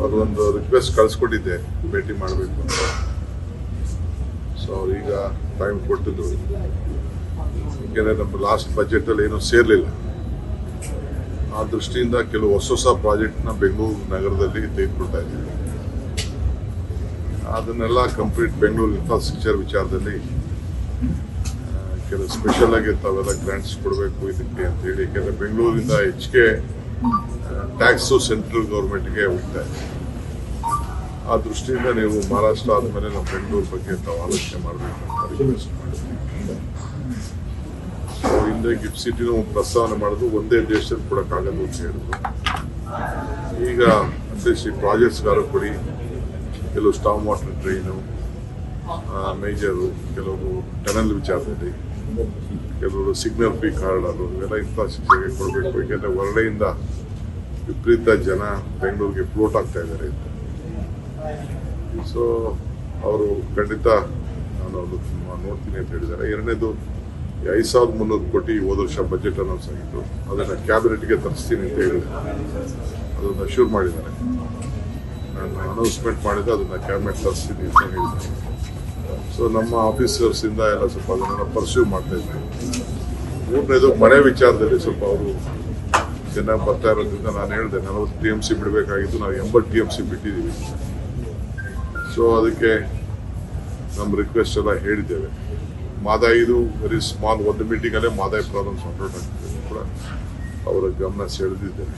ಅವ್ರೊಂದು request ಕಳಿಸ್ಕೊಟ್ಟಿದ್ದೆ, ಭೇಟಿ ಮಾಡಬೇಕು ಅಂತ. ಸೊ ಅವ್ರೀಗ ಟೈಮ್ ಕೊಟ್ಟಿದ್ದು ಏಕೆಂದರೆ ನಮ್ಮ ಲಾಸ್ಟ್ ಬಜೆಟಲ್ಲಿ ಏನೂ ಸೇರಲಿಲ್ಲ. ಆ ದೃಷ್ಟಿಯಿಂದ ಕೆಲವು ಹೊಸ ಹೊಸ ಪ್ರಾಜೆಕ್ಟ್ನ ಬೆಂಗಳೂರು ನಗರದಲ್ಲಿ ತೆಗೆದುಕೊಳ್ತಾ ಇದ್ದೀವಿ. ಅದನ್ನೆಲ್ಲ ಕಂಪ್ಲೀಟ್ ಬೆಂಗಳೂರು ಇನ್ಫ್ರಾಸ್ಟ್ರಕ್ಚರ್ ವಿಚಾರದಲ್ಲಿ ಕೆಲವು ಸ್ಪೆಷಲ್ ಆಗಿ ತಾವೆಲ್ಲ ಗ್ರಾಂಟ್ಸ್ ಕೊಡಬೇಕು ಇದಕ್ಕೆ ಅಂತ ಹೇಳಿ. ಯಾಕೆಂದರೆ ಬೆಂಗಳೂರಿಂದ ಹೆಚ್ಚಿಗೆ ಟ್ಯಾಕ್ಸು ಸೆಂಟ್ರಲ್ ಗೌರ್ಮೆಂಟ್ಗೆ ಹೋಗ್ತಾ ಇದೆ. ಆ ದೃಷ್ಟಿಯಿಂದ ನೀವು ಮಹಾರಾಷ್ಟ್ರ ಆದಮೇಲೆ ನಮ್ಮ ಬೆಂಗಳೂರು ಬಗ್ಗೆ ತಾವು ಆಲೋಚನೆ ಮಾಡಬೇಕು ಅಂತ ಹಿಂದೆ ಗಿಫ್ಟ್ ಸಿಟಿನೂ ಪ್ರಸ್ತಾವನೆ ಮಾಡೋದು ಒಂದೇ ದೇಶದಲ್ಲಿ ಕೊಡೋಕ್ಕಾಗಲ್ಲ ಅಂತ ಹೇಳಿದ್ರು. ಈಗ ಅಟ್ಲೀಸ್ಟ್ ಪ್ರಾಜೆಕ್ಟ್ಸ್ ಪ್ರಾಜೆಕ್ಟ್ಸ್ಗಾರು ಕೊಡಿ, ಕೆಲವು ಸ್ಟಾಮ್ ವಾಟರ್ ಡ್ರೈನು ಮೇಜರು ಕೆಲವರು ಟನಲ್ ವಿಚಾರದಲ್ಲಿ, ಕೆಲವರು ಸಿಗ್ನಲ್ ಫ್ರೀ ಅದು, ಇವೆಲ್ಲ ಇನ್ಫ್ರಾಸ್ಟ್ರಕ್ಚರ್ಗೆ ಕೊಡಬೇಕು. ಏಕೆಂದರೆ ಹೊರಡೆಯಿಂದ ವಿಪರೀತ ಜನ ಬೆಂಗಳೂರಿಗೆ ಫ್ಲೋಟ್ ಆಗ್ತಾ ಇದ್ದಾರೆ. ಸೊ ಅವರು ಖಂಡಿತ ನಾನು ನೋಡ್ತೀನಿ ಅಂತ ಹೇಳಿದ್ದಾರೆ. ಎರಡನೇದು ಐದು ಸಾವಿರದ ಮುನ್ನೂರು ಕೋಟಿ ಹೋದ ವರ್ಷ ಬಜೆಟ್ ಅನೌನ್ಸ್ ಆಗಿತ್ತು. ಅದನ್ನು ಕ್ಯಾಬಿನೆಟ್ಗೆ ತರಿಸ್ತೀನಿ ಅಂತ ಹೇಳಿದೆ ಅದನ್ನು ಅಶ್ಯೂರ್ ಮಾಡಿದ್ದಾರೆ. ನಾನು ಅನೌನ್ಸ್ಮೆಂಟ್ ಮಾಡಿದ್ದು ಅದನ್ನು ಕ್ಯಾಬಿನೆಟ್ ತರಿಸ್ತೀನಿ ಅಂತ ಹೇಳಿದ್ದಾರೆ. ಸೊ ನಮ್ಮ ಆಫೀಸರ್ಸ್ ಇಂದ ಎಲ್ಲ ಸ್ವಲ್ಪ ಅದನ್ನು ಪರ್ಸ್ಯೂ ಮಾಡ್ತಾ ಇದ್ದಾರೆ. ಮೂರನೇದು, ಮನೆ ವಿಚಾರದಲ್ಲಿ ಸ್ವಲ್ಪ ಅವರು ಚೆನ್ನಾಗಿ ಬರ್ತಾ ಇರೋದ್ರಿಂದ ನಾನು ಹೇಳಿದೆ ನಲವತ್ತು ಟಿ ಎಂ ಸಿ ಬಿಡಬೇಕಾಗಿತ್ತು, ನಾವು ಎಂಬತ್ತು ಟಿ ಎಂ ಸಿ ಬಿಟ್ಟಿದ್ದೀವಿ. ಸೊ ಅದಕ್ಕೆ ನಮ್ಮ ರಿಕ್ವೆಸ್ಟ್ ಎಲ್ಲ ಹೇಳಿದ್ದೇವೆ. ಮಾದಾಯಿದು ವೆರಿ ಸ್ಮಾಲ್ ಒಂದು ಮೀಟಿಂಗಲ್ಲೇ ಮಾದಾಯಿ ಪ್ರಾಬ್ಲಮ್ ಸಾರ್ಟ್ ಔಟ್ ಕೂಡ ಅವರ ಗಮನ ಸೆಳೆದಿದ್ದೇನೆ.